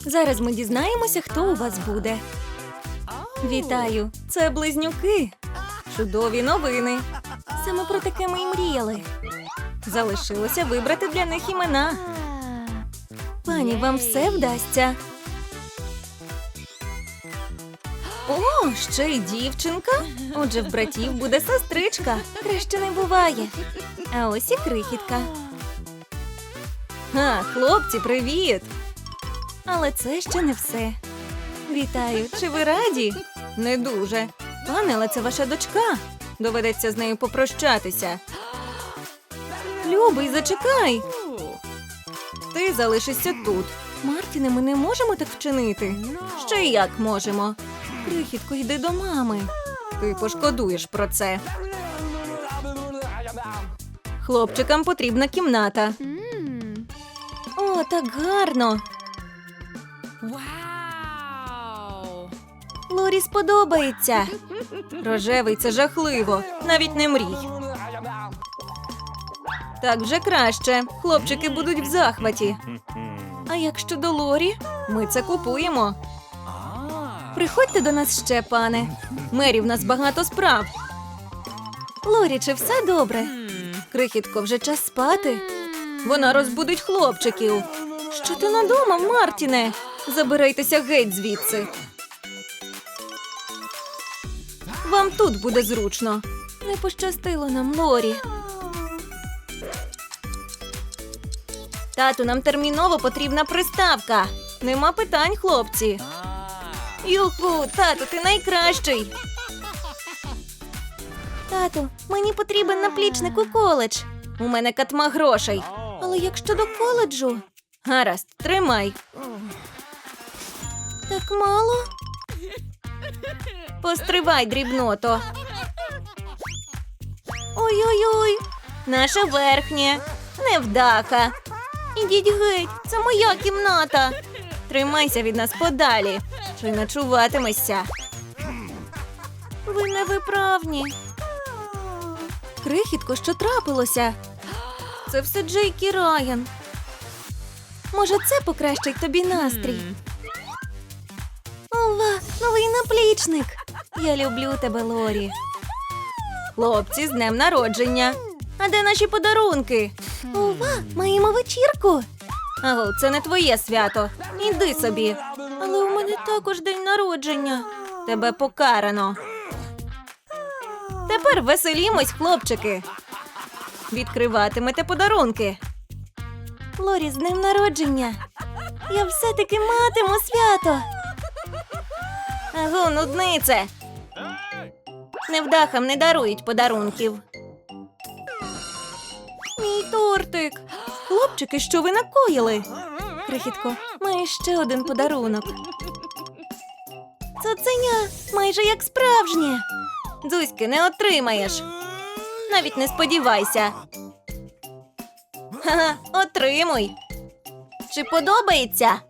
Зараз ми дізнаємося, хто у вас буде. Вітаю! Це близнюки. Чудові новини. Саме про таке ми й мріяли. Залишилося вибрати для них імена. Пані, вам все вдасться. О, ще й дівчинка. Отже, в братів буде сестричка. Краще не буває. А ось і крихітка. А, хлопці, привіт! Але це ще не все. Вітаю, чи ви раді? Не дуже. Пане, але це ваша дочка. Доведеться з нею попрощатися. Любий, зачекай. Ти залишишся тут. Мартіне, ми не можемо так вчинити. Ще й як можемо. Крихітко, йди до мами. Ти пошкодуєш про це. Хлопчикам потрібна кімната. О, так гарно. Лорі сподобається. Рожевий це жахливо. Навіть не мрій. Так вже краще. Хлопчики будуть в захваті. А як щодо Лорі, ми це купуємо. Приходьте до нас ще, пане. Мері, в нас багато справ. Лорі, чи все добре? Крихітко, вже час спати. Вона розбудить хлопчиків. Що ти надумав, Мартіне? Забирайтеся геть звідси. Вам тут буде зручно. Не пощастило нам, Лорі. Тату, нам терміново потрібна приставка. Нема питань, хлопці. Юху, тату, ти найкращий. Тату, мені потрібен наплічник у коледж. У мене катма грошей. Але як щодо коледжу? Гаразд, тримай. Так мало? Постривай, дрібното. Ой-ой-ой, наша верхня. Невдаха. Ідіть геть, це моя кімната. Тримайся від нас подалі. Чи начуватимешся? Ви невиправні. Крихітко, що трапилося? Це все Джейкі Райан. Може, це покращить тобі настрій? Новий наплічник. Я люблю тебе, Лорі. Хлопці, з днем народження. А де наші подарунки? Ова, маємо вечірку. Аго, це не твоє свято. Іди собі. Але у мене також день народження. Тебе покарано. Тепер веселімось, хлопчики. Відкриватимете подарунки. Лорі, з днем народження. Я все-таки матиму свято. Аго, нуднице. Невдахам не дарують подарунків. Мій тортик. Хлопчики, що ви накоїли? Крихітко, маєш ще один подарунок. Цуценя, майже як справжнє. Дзузьки, не отримаєш. Навіть не сподівайся. Ха-ха, отримуй. Чи подобається?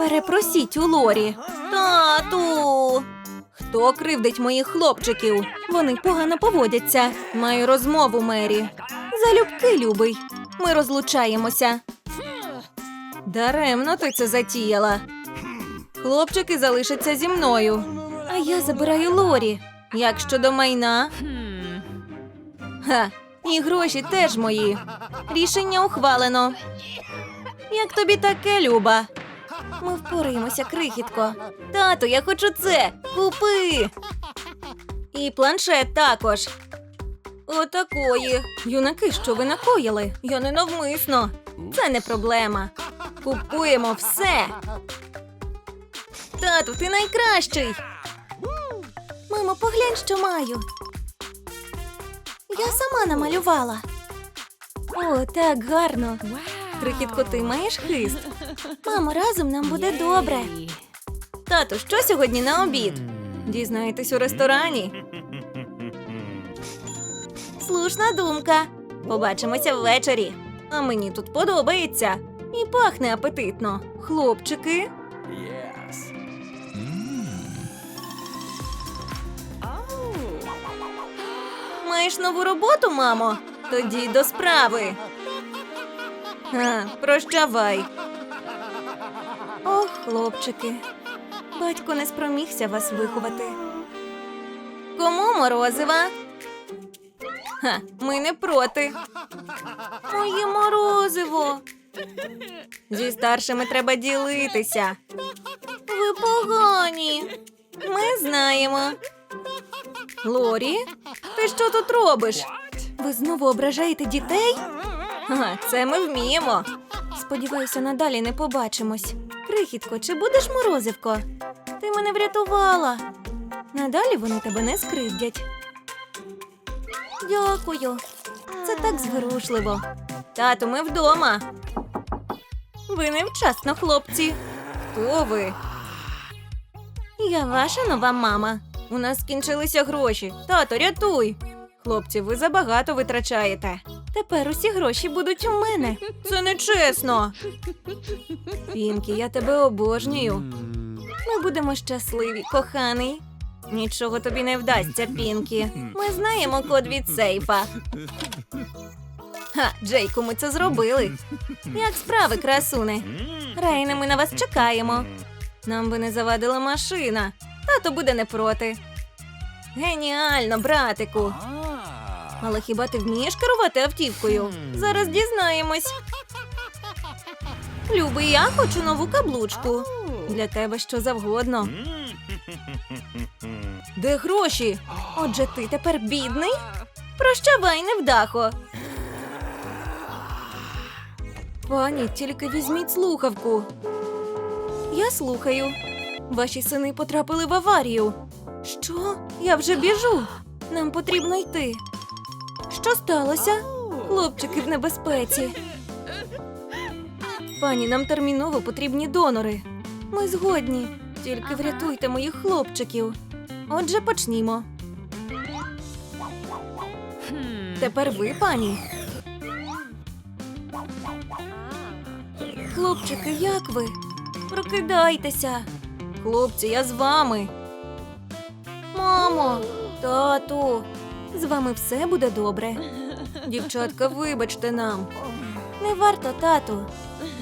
Перепросіть у Лорі. Тату. Хто кривдить моїх хлопчиків? Вони погано поводяться. Маю розмову, Мері. Залюбки, любий. Ми розлучаємося. Даремно ти це затіяла. Хлопчики залишаться зі мною. А я забираю Лорі. Як щодо майна? Ха, і гроші теж мої. Рішення ухвалено. Як тобі таке, Люба? Ми впораємося, крихітко. Тату, я хочу це. Купи. І планшет також. Отакої. Юнаки, що ви накоїли? Я ненавмисно. Це не проблема. Купуємо все. Тату, ти найкращий. Мамо, поглянь, що маю. Я сама намалювала. О, так гарно. Крихітко, ти маєш хист. Мамо, разом нам буде добре. Тату, що сьогодні на обід? Дізнаєтесь у ресторані. Слушна думка. Побачимося ввечері. А мені тут подобається. І пахне апетитно. Хлопчики. Маєш нову роботу, мамо? Тоді до справи. А, прощавай. Ох, хлопчики. Батько не спромігся вас виховати. Кому морозива? Ха, ми не проти. Моє морозиво. Зі старшими треба ділитися. Ви погані. Ми знаємо. Лорі, ти що тут робиш? Ви знову ображаєте дітей? Ага, це ми вміємо. Сподіваюся, надалі не побачимось. Крихітко, чи будеш морозивко? Ти мене врятувала. Надалі вони тебе не скривдять. Дякую. Це так зворушливо. Тату, ми вдома. Ви невчасно, хлопці. Хто ви? Я ваша нова мама. У нас скінчилися гроші. Тато, рятуй. Хлопці, ви забагато витрачаєте. Тепер усі гроші будуть у мене. Це нечесно. Пінкі, я тебе обожнюю. Ми будемо щасливі, коханий. Нічого тобі не вдасться, Пінкі. Ми знаємо код від сейфа. Ха, Джейку, ми це зробили. Як справи, красуне? Рейне, ми на вас чекаємо. Нам би не завадила машина. Тато буде не проти. Геніально, братику. Але хіба ти вмієш керувати автівкою? Зараз дізнаємось. Любий, я хочу нову каблучку. Для тебе що завгодно. Де гроші? Отже, ти тепер бідний? Прощавай, невдахо. Пані, тільки візьміть слухавку. Я слухаю. Ваші сини потрапили в аварію. Що? Я вже біжу. Нам потрібно йти. Що сталося? Хлопчики в небезпеці. Пані, нам терміново потрібні донори. Ми згодні. Тільки врятуйте моїх хлопчиків. Отже, почнімо. Тепер ви, пані. Хлопчики, як ви? Прокидайтеся. Хлопці, я з вами. Мамо, тату, з вами все буде добре. Дівчатка, вибачте нам. Не варто, тату.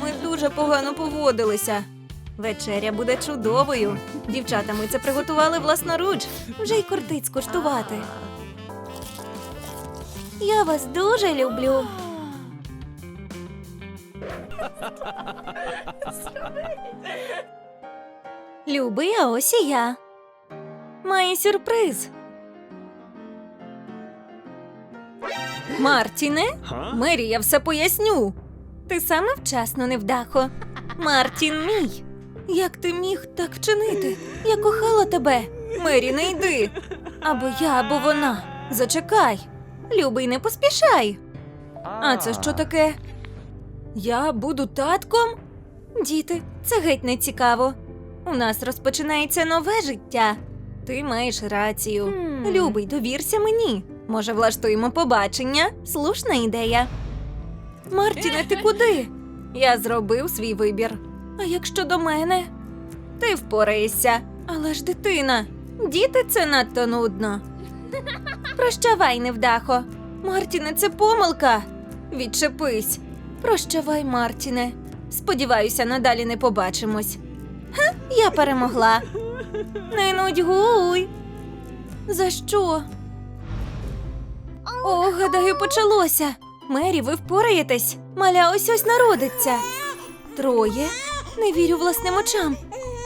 Ми дуже погано поводилися. Вечеря буде чудовою. Дівчата, ми це приготували власноруч. Вже й кортить скуштувати. Я вас дуже люблю. Любий, а ось і я. Має сюрприз. Мартіне? Мері, я все поясню. Ти саме вчасно невдахо. Мартін мій. Як ти міг так вчинити? Я кохала тебе. Мері, не йди. Або я, або вона. Зачекай. Любий, не поспішай. А це що таке? Я буду татком? Діти, це геть не цікаво. У нас розпочинається нове життя. Ти маєш рацію. Любий, довірся мені. Може, влаштуємо побачення? Слушна ідея. Мартіне, ти куди? Я зробив свій вибір. А як щодо мене? Ти впораєшся. Але ж дитина. Діти це надто нудно. Прощавай, невдахо. Мартіне, це помилка. Відчепись. Прощавай, Мартіне. Сподіваюся, надалі не побачимось. Ха, я перемогла. Не нудьгуй. За що? О, гадаю, почалося. Мері, ви впораєтесь. Маля ось ось народиться. Троє. Не вірю власним очам.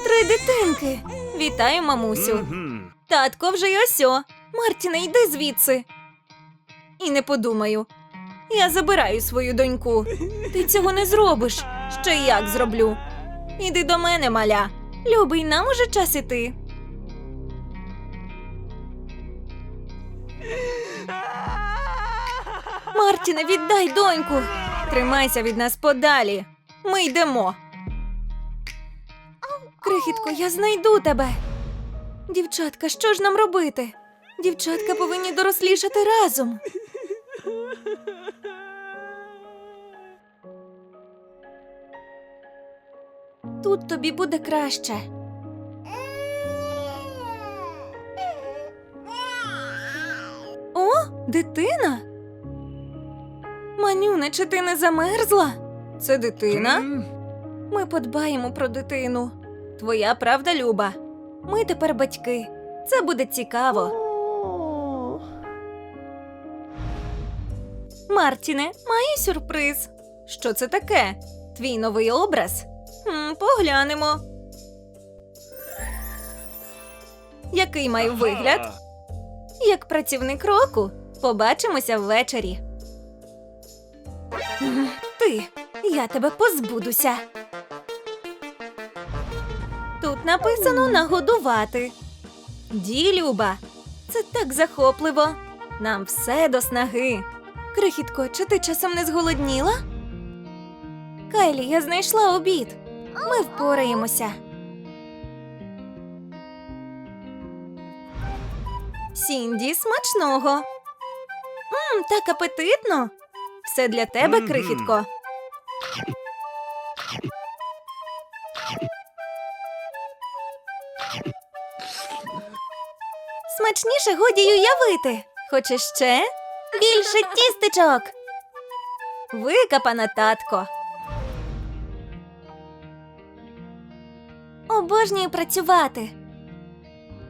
Три дитинки. Вітаю, мамусю. Татко вже й осьо. Мартіне, йди звідси. І не подумаю. Я забираю свою доньку. Ти цього не зробиш. Ще як зроблю. Іди до мене, маля. Любий, нам уже час іти. Мартіне, віддай доньку. Тримайся від нас подалі. Ми йдемо. Крихітко, я знайду тебе. Дівчатка, що ж нам робити? Дівчатка повинні дорослішати разом. Тут тобі буде краще. О, дитина. Манюне, чи ти не замерзла? Це дитина? Ми подбаємо про дитину. Твоя правда, Люба. Ми тепер батьки. Це буде цікаво. Мартіне, маю сюрприз. Що це таке? Твій новий образ? Хм, поглянемо. Який маю вигляд? Як працівник року. Побачимося ввечері. Ти, я тебе позбудуся. Тут написано нагодувати. Ді, Люба, це так захопливо. Нам все до снаги. Крихітко, чи ти часом не зголодніла? Кайлі, я знайшла обід. Ми впораємося. Сінді, смачного. Мм, так апетитно. Все для тебе, крихітко. Смачніше годі й уявити. Хочеш ще? Більше тістечок. Викапана, татко. Обожнюю працювати.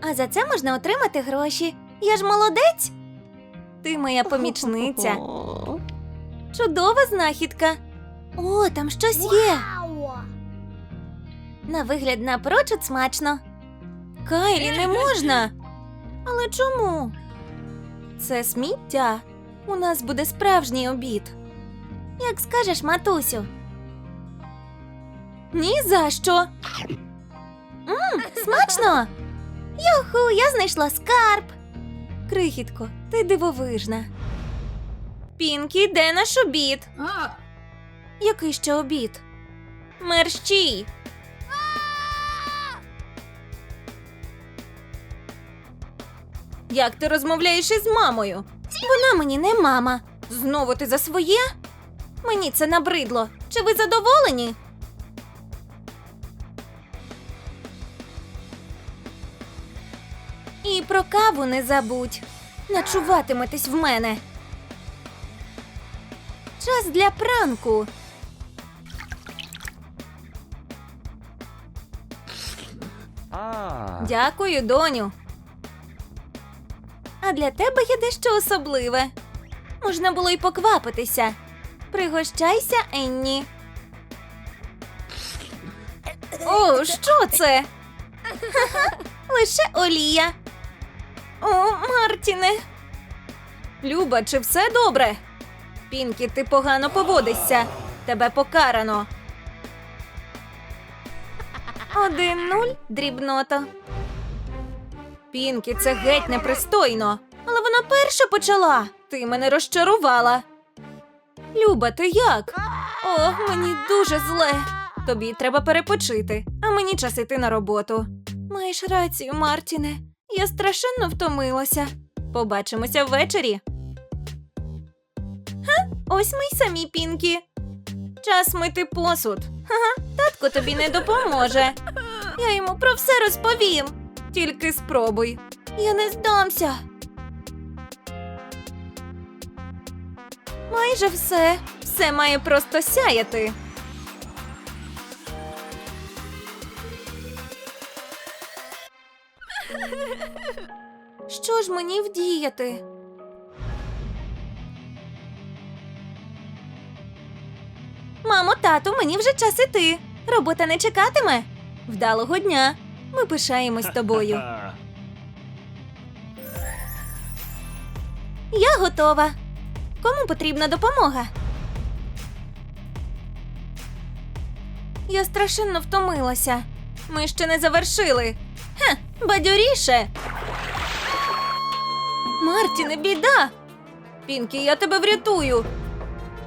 А за це можна отримати гроші. Я ж молодець. Ти моя помічниця. Чудова знахідка. О, там щось є. На вигляд напрочуд смачно. Кайлі не можна. Але чому? Це сміття. У нас буде справжній обід. Як скажеш, матусю. Ні за що. Мм, смачно. Юху, я знайшла скарб. Крихітко, ти дивовижна. Пінкі, де наш обід? Який ще обід? Мерщій. Як ти розмовляєш із мамою? Вона мені не мама. Знову ти за своє? Мені це набридло. Чи ви задоволені? І про каву не забудь. Начуватиметесь в мене. Час для пранку. Дякую, доню. А для тебе є дещо особливе. Можна було й поквапитися. Пригощайся, Енні. О, що це? Лише олія. О, Мартіне. Люба, чи все добре? Пінкі, ти погано поводишся. Тебе покарано. Один нуль, дрібното. Пінкі, це геть непристойно. Але вона перша почала. Ти мене розчарувала. Люба, ти як? О, мені дуже зле. Тобі треба перепочити, а мені час іти на роботу. Маєш рацію, Мартіне. Я страшенно втомилася. Побачимося ввечері. Ось ми й самі Пінкі. Час мити посуд. Ха-ха, татко тобі не допоможе. Я йому про все розповім. Тільки спробуй. Я не здамся. Майже все. Все має просто сяяти. Що ж мені вдіяти? Тату, мені вже час іти. Робота не чекатиме. Вдалого дня. Ми пишаємось тобою. Я готова. Кому потрібна допомога? Я страшенно втомилася. Ми ще не завершили. Хе, бадьоріше. Мартіне, біда. Пінкі, я тебе врятую.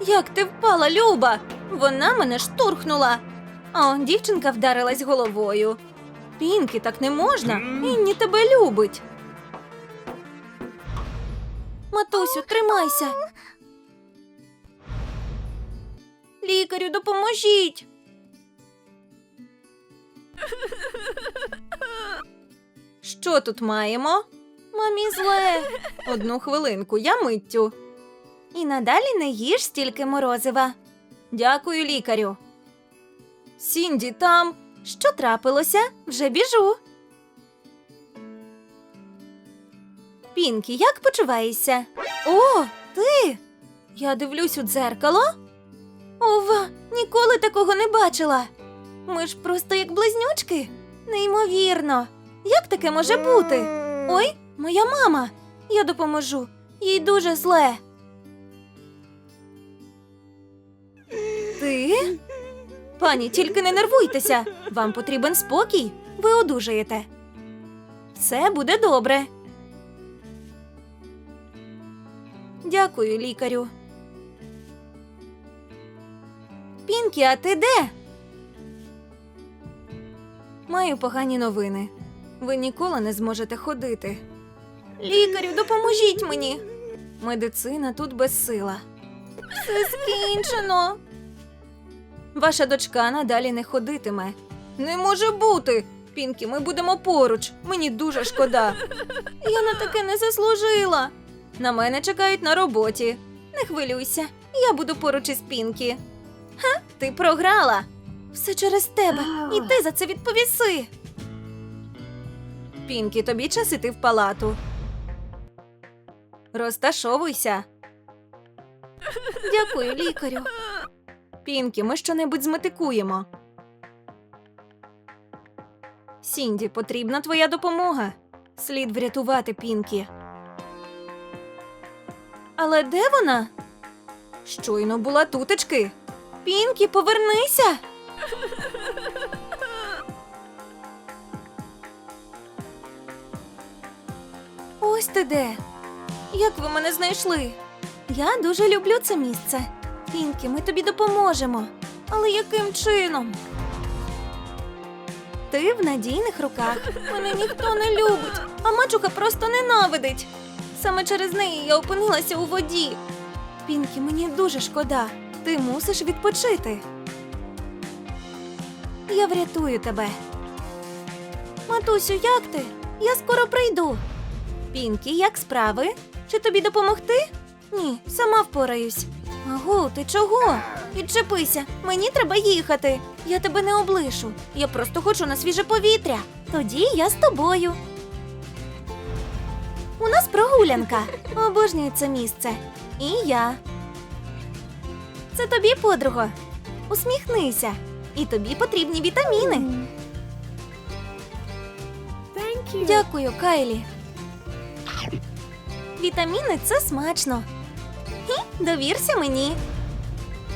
Як ти впала, Люба? Вона мене штурхнула. О, дівчинка вдарилась головою. Пінкі, так не можна. Інні тебе любить. Матусю, тримайся. Лікарю, допоможіть. Що тут маємо? Мамі зле. Одну хвилинку, я миттю. І надалі не їж стільки морозива. Дякую, лікарю. Сінді там. Що трапилося? Вже біжу. Пінкі, як почуваєшся? О, ти! Я дивлюсь у дзеркало. Ова, ніколи такого не бачила. Ми ж просто як близнючки. Неймовірно. Як таке може бути? Ой, моя мама. Я допоможу. Їй дуже зле. Ти? Пані, тільки не нервуйтеся. Вам потрібен спокій. Ви одужаєте. Все буде добре. Дякую, лікарю. Пінкі, а ти де? Маю погані новини. Ви ніколи не зможете ходити. Лікарю, допоможіть мені. Медицина тут безсила. Все скінчено. Ваша дочка надалі не ходитиме. Не може бути. Пінкі, ми будемо поруч. Мені дуже шкода. Я на таке не заслужила. На мене чекають на роботі. Не хвилюйся, я буду поруч із Пінкі. Ха, ти програла. Все через тебе, і ти за це відповіси. Пінкі, тобі час іти в палату. Розташовуйся. Дякую, лікарю. Пінкі, ми щонебудь зметикуємо. Сінді, потрібна твоя допомога. Слід врятувати Пінкі. Але де вона? Щойно була тутечки. Пінкі, повернися. Ось ти де. Як ви мене знайшли? Я дуже люблю це місце. Пінкі, ми тобі допоможемо. Але яким чином? Ти в надійних руках. Мене ніхто не любить, а мачуха просто ненавидить. Саме через неї я опинилася у воді. Пінкі, мені дуже шкода. Ти мусиш відпочити. Я врятую тебе. Матусю, як ти? Я скоро прийду. Пінкі, як справи? Чи тобі допомогти? Ні, сама впораюсь. Агу, ти чого? Відчепися, мені треба їхати. Я тебе не облишу. Я просто хочу на свіже повітря. Тоді я з тобою. У нас прогулянка. Обожнюю це місце. І я. Це тобі, подруга. Усміхнися. І тобі потрібні вітаміни. Дякую, Кайлі. Вітаміни це смачно. Хі, довірся мені.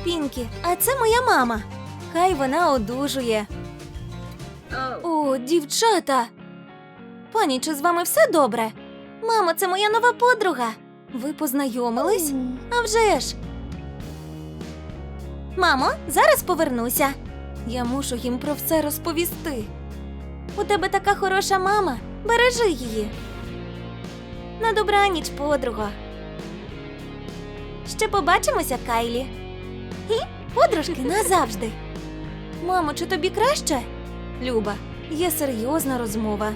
Пінкі, а це моя мама. Хай вона одужує. О, дівчата. Пані, чи з вами все добре? Мамо, це моя нова подруга. Ви познайомились? А вже ж. Мамо, зараз повернуся. Я мушу їм про все розповісти. У тебе така хороша мама. Бережи її. На добраніч, подруга. Ще побачимося, Кайлі. І подружки назавжди. Мамо, чи тобі краще? Люба, є серйозна розмова.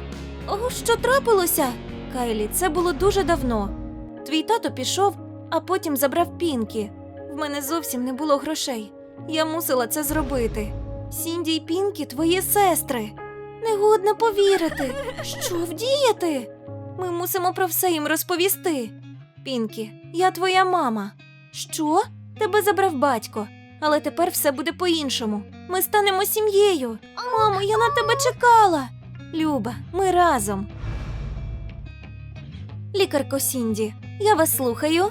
О, що трапилося? Кайлі, це було дуже давно. Твій тато пішов, а потім забрав пінкі. В мене зовсім не було грошей. Я мусила це зробити. Сінді й Пінкі твої сестри. Негодно повірити. Що вдіяти? Ми мусимо про все їм розповісти. Пінкі, я твоя мама. Що? Тебе забрав батько, але тепер все буде по-іншому. Ми станемо сім'єю. Мамо, я на тебе чекала. Люба, ми разом. Лікарко Сінді, я вас слухаю.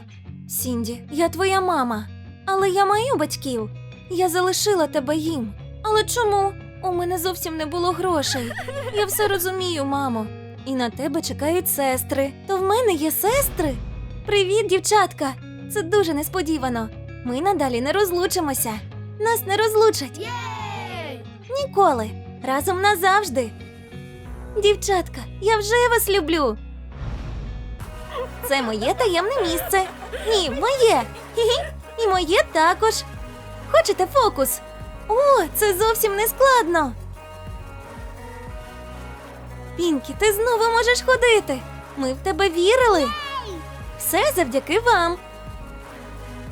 Сінді, я твоя мама. Але я маю батьків. Я залишила тебе їм. Але чому? У мене зовсім не було грошей. Я все розумію, мамо. І на тебе чекають сестри. То в мене є сестри. Привіт, дівчатка! Це дуже несподівано. Ми надалі не розлучимося. Нас не розлучать Yay! ніколи. Разом назавжди. Дівчатка, я вже вас люблю. Це моє таємне місце. Ні, моє. Хі-хі. І моє також. Хочете фокус? О, це зовсім не складно. Пінкі, ти знову можеш ходити. Ми в тебе вірили. Все завдяки вам.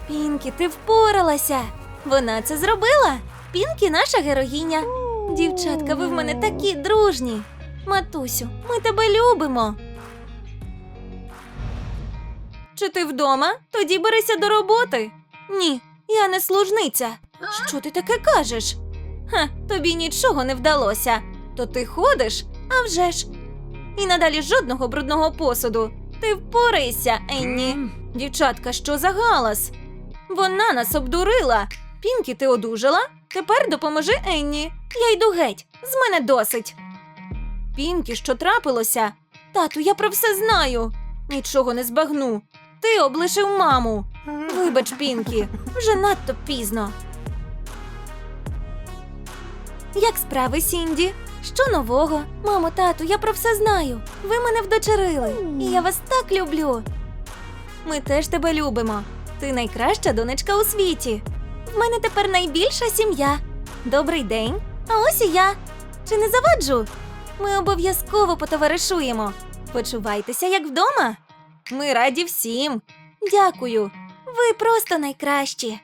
Пінкі, ти впоралася. Вона це зробила. Пінкі наша героїня. Дівчатка, ви в мене такі дружні. Матусю, ми тебе любимо. Чи ти вдома? Тоді берися до роботи. Ні, я не служниця. Що ти таке кажеш? Ха, тобі нічого не вдалося. То ти ходиш, а вже ж. І надалі жодного брудного посуду. Ти впорайся, Енні. Дівчатка, що за галас? Вона нас обдурила. Пінкі, ти одужала? Тепер допоможи Енні. Я йду геть. З мене досить. Пінкі, що трапилося? Тату, я про все знаю. Нічого не збагну. Ти облишив маму. Вибач, Пінкі, вже надто пізно. Як справи, Сінді? Що нового? Мамо, тату, я про все знаю. Ви мене вдочерили, і я вас так люблю. Ми теж тебе любимо. Ти найкраща донечка у світі. В мене тепер найбільша сім'я. Добрий день. А ось і я. Чи не заваджу? Ми обов'язково потоваришуємо. Почувайтеся як вдома. Ми раді всім. Дякую. Ви просто найкращі.